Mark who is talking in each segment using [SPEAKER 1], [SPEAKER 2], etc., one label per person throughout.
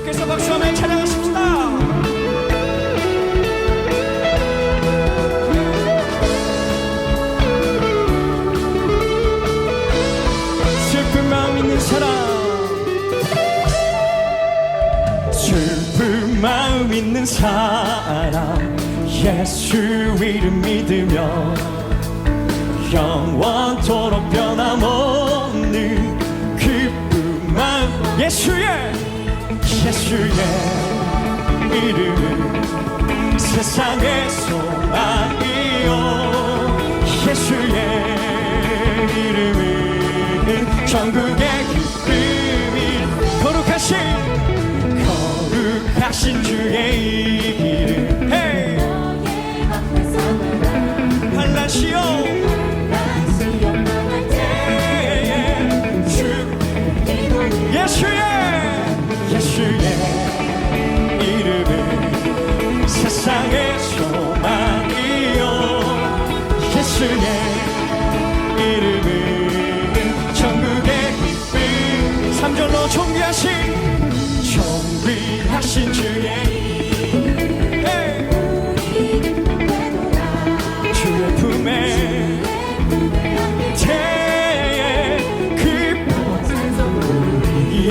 [SPEAKER 1] 주께서 찬양하십시다. 마음 있는 사람. 슬픈 마음 있는 사람. 예수 이름 믿으며 영원토록 변함없는 기쁜 마음. 예수의 예수의 이름은 세상의 소망이요. 예수의 이름은 전국의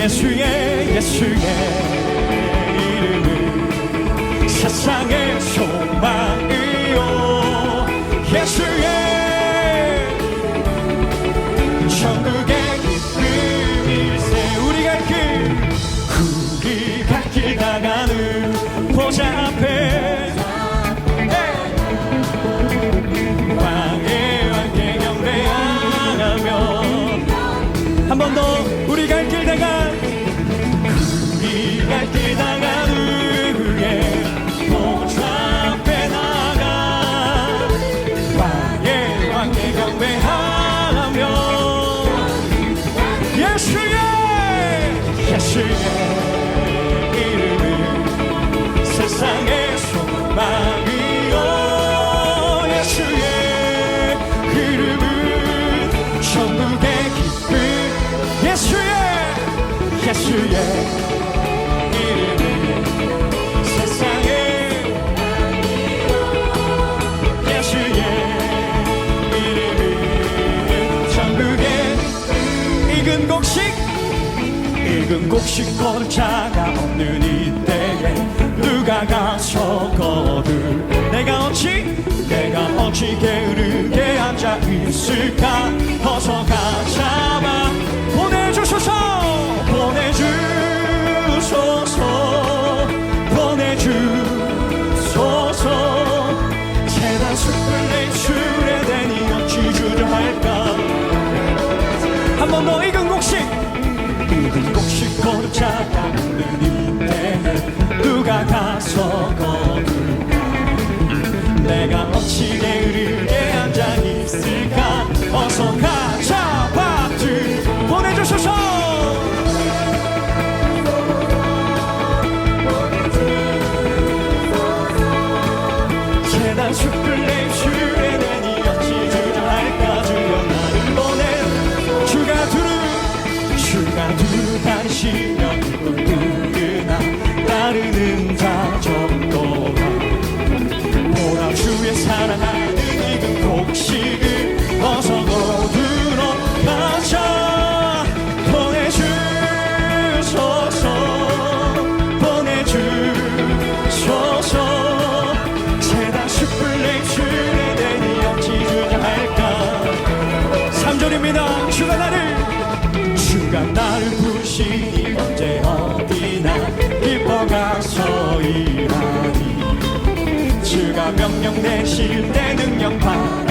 [SPEAKER 1] 예수의 예수의 이름은 세상의 소망 익은 곡식 익은 곡식 걸자가 없는 이때에 누가 가서 거둘 내가 어찌 내가 어찌 게으르게 앉아 있을까? 어서 가자 재단 숯불 내출에 대니 어찌 주저할까 주여 나를 보내. 주가 두루 주가 두루 다니 3절입니다. 주가 나를. 주가 나를 부르시니 언제 어디나 기뻐가서 일하니. 주가 명령 내실 때 능력 기뻐